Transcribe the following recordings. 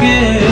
কেউ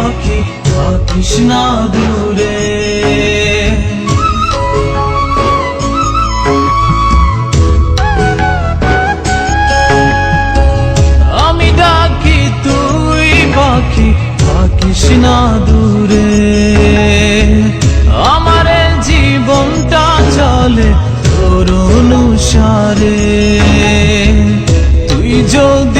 পাখি থাকিস না দূরে। আমি ডাকি তুই পাখি থাকিস দূরে। আমার জীবনটা চলে তোর অনুসারে তুই যদি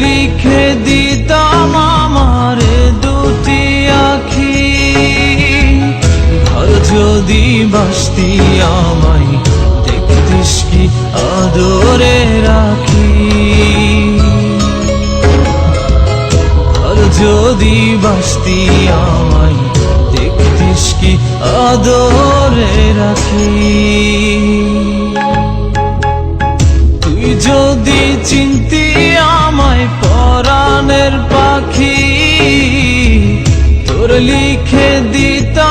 লিখে দিতাম আমার দুটি আখি। যদি বাসতি আমায়, দেখতিস কি আদরে রাখি। যদি বাসতি আমায়, দেখতিস কি আদরে রাখি। তুই যদি চিনতি পরাণের পাখি তোর লিখে দিতা